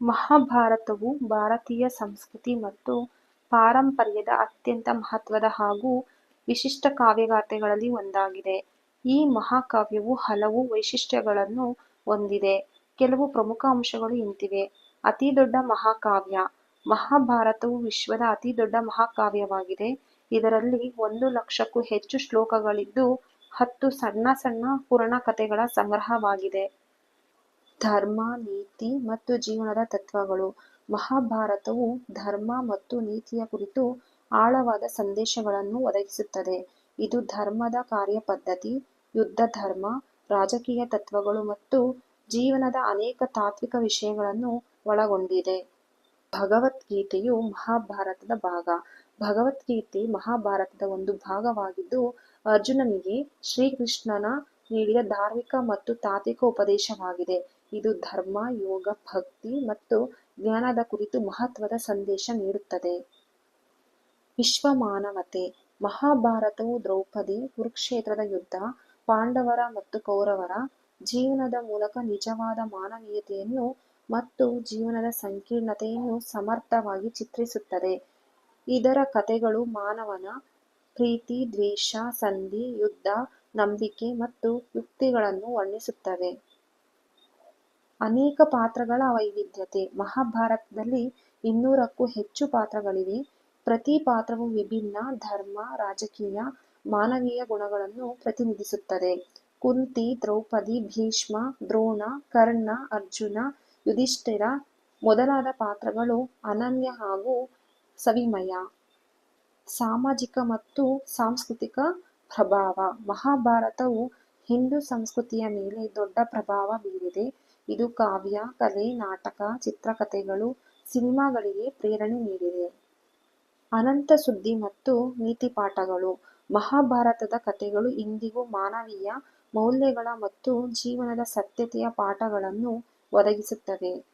ಮಹಾಭಾರತವು ಭಾರತೀಯ ಸಂಸ್ಕೃತಿ ಮತ್ತು ಪಾರಂಪರ್ಯದ ಅತ್ಯಂತ ಮಹತ್ವದ ಹಾಗೂ ವಿಶಿಷ್ಟ ಕಾವ್ಯಗಾಥೆಗಳಲ್ಲಿ ಒಂದಾಗಿದೆ. ಈ ಮಹಾಕಾವ್ಯವು ಹಲವು ವೈಶಿಷ್ಟ್ಯಗಳನ್ನು ಹೊಂದಿದೆ. ಕೆಲವು ಪ್ರಮುಖ ಅಂಶಗಳು ಇಂತಿವೆ. ಅತಿದೊಡ್ಡ ಮಹಾಕಾವ್ಯ ಮಹಾಭಾರತವು ವಿಶ್ವದ ಅತಿ ದೊಡ್ಡ ಮಹಾಕಾವ್ಯವಾಗಿದೆ. ಇದರಲ್ಲಿ ಒಂದು ಲಕ್ಷಕ್ಕೂ ಹೆಚ್ಚು ಶ್ಲೋಕಗಳಿದ್ದು, ಹತ್ತು ಸಣ್ಣ ಸಣ್ಣ ಪುರಾಣ ಕಥೆಗಳ ಸಂಗ್ರಹವಾಗಿದೆ. ಧರ್ಮ, ನೀತಿ ಮತ್ತು ಜೀವನದ ತತ್ವಗಳು ಮಹಾಭಾರತವು ಧರ್ಮ ಮತ್ತು ನೀತಿಯ ಕುರಿತು ಆಳವಾದ ಸಂದೇಶಗಳನ್ನು ಒದಗಿಸುತ್ತದೆ. ಇದು ಧರ್ಮದ ಕಾರ್ಯಪದ್ಧತಿ, ಯುದ್ಧಧರ್ಮ, ರಾಜಕೀಯ ತತ್ವಗಳು ಮತ್ತು ಜೀವನದ ಅನೇಕ ತಾತ್ವಿಕ ವಿಷಯಗಳನ್ನು ಒಳಗೊಂಡಿದೆ. ಭಗವದ್ಗೀತೆಯು ಮಹಾಭಾರತದ ಭಾಗ. ಭಗವದ್ಗೀತೆ ಮಹಾಭಾರತದ ಒಂದು ಭಾಗವಾಗಿದ್ದು, ಅರ್ಜುನನಿಗೆ ಶ್ರೀಕೃಷ್ಣನ ನೀಡಿದ ಧಾರ್ಮಿಕ ಮತ್ತು ತಾತ್ವಿಕ ಉಪದೇಶವಾಗಿದೆ. ಇದು ಧರ್ಮ, ಯೋಗ, ಭಕ್ತಿ ಮತ್ತು ಜ್ಞಾನದ ಕುರಿತು ಮಹತ್ವದ ಸಂದೇಶ ನೀಡುತ್ತದೆ. ವಿಶ್ವ ಮಾನವತೆ ಮಹಾಭಾರತವು ದ್ರೌಪದಿ, ಕುರುಕ್ಷೇತ್ರದ ಯುದ್ಧ, ಪಾಂಡವರ ಮತ್ತು ಕೌರವರ ಜೀವನದ ಮೂಲಕ ನಿಜವಾದ ಮಾನವೀಯತೆಯನ್ನು ಮತ್ತು ಜೀವನದ ಸಂಕೀರ್ಣತೆಯನ್ನು ಸಮರ್ಥವಾಗಿ ಚಿತ್ರಿಸುತ್ತದೆ. ಇದರ ಕಥೆಗಳು ಮಾನವನ ಪ್ರೀತಿ, ದ್ವೇಷ, ಸಂಧಿ, ಯುದ್ಧ, ನಂಬಿಕೆ ಮತ್ತು ಯುಕ್ತಿಗಳನ್ನು ವರ್ಣಿಸುತ್ತವೆ. ಅನೇಕ ಪಾತ್ರಗಳ ವೈವಿಧ್ಯತೆ ಮಹಾಭಾರತದಲ್ಲಿ ಇನ್ನೂರಕ್ಕೂ ಹೆಚ್ಚು ಪಾತ್ರಗಳಿವೆ. ಪ್ರತಿ ಪಾತ್ರವು ವಿಭಿನ್ನ ಧರ್ಮ, ರಾಜಕೀಯ, ಮಾನವೀಯ ಗುಣಗಳನ್ನು ಪ್ರತಿನಿಧಿಸುತ್ತದೆ. ಕುಂತಿ, ದ್ರೌಪದಿ, ಭೀಷ್ಮ, ದ್ರೋಣ, ಕರ್ಣ, ಅರ್ಜುನ, ಯುಧಿಷ್ಠಿರ ಮೊದಲಾದ ಪಾತ್ರಗಳು ಅನನ್ಯ ಹಾಗೂ ಸವಿಮಯ. ಸಾಮಾಜಿಕ ಮತ್ತು ಸಾಂಸ್ಕೃತಿಕ ಪ್ರಭಾವ ಮಹಾಭಾರತವು ಹಿಂದೂ ಸಂಸ್ಕೃತಿಯ ಮೇಲೆ ದೊಡ್ಡ ಪ್ರಭಾವ ಬೀರಿದೆ. ಇದು ಕಾವ್ಯ, ಕಲೆ, ನಾಟಕ, ಚಿತ್ರಕಥೆಗಳು, ಸಿನಿಮಾಗಳಿಗೆ ಪ್ರೇರಣೆ ನೀಡಿದೆ. ಅನಂತ ಸುದ್ದಿ ಮತ್ತು ನೀತಿ ಪಾಠಗಳು ಮಹಾಭಾರತದ ಕಥೆಗಳು ಇಂದಿಗೂ ಮಾನವೀಯ ಮೌಲ್ಯಗಳ ಮತ್ತು ಜೀವನದ ಸತ್ಯತೆಯ ಪಾಠಗಳನ್ನು ಒದಗಿಸುತ್ತವೆ.